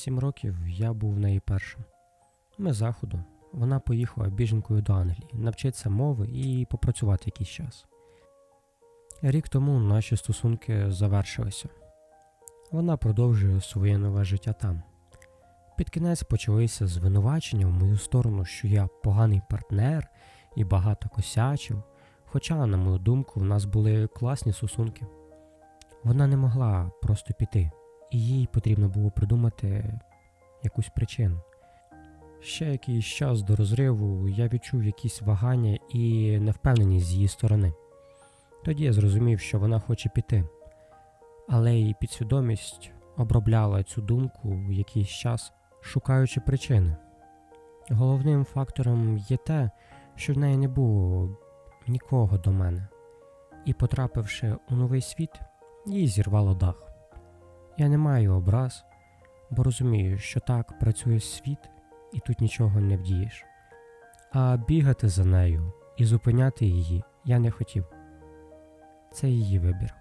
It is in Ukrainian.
Сім років я був в неї першим. Ми заходу. Вона поїхала біженкою до Англії, навчитися мови і попрацювати якийсь час. Рік тому наші стосунки завершилися. Вона продовжує своє нове життя там. Під кінець почалися звинувачення в мою сторону, що я поганий партнер і багато косячив, хоча, на мою думку, в нас були класні стосунки. Вона не могла просто піти, і їй потрібно було придумати якусь причину. Ще якийсь час до розриву я відчув якісь вагання і невпевненість з її сторони. Тоді я зрозумів, що вона хоче піти, але її підсвідомість обробляла цю думку якийсь час, шукаючи причини. Головним фактором є те, що в неї не було нікого до мене, і, потрапивши у новий світ, їй зірвало дах. Я не маю образ, бо розумію, що так працює світ, і тут нічого не вдієш. А бігати за нею і зупиняти її я не хотів. Це її вибір.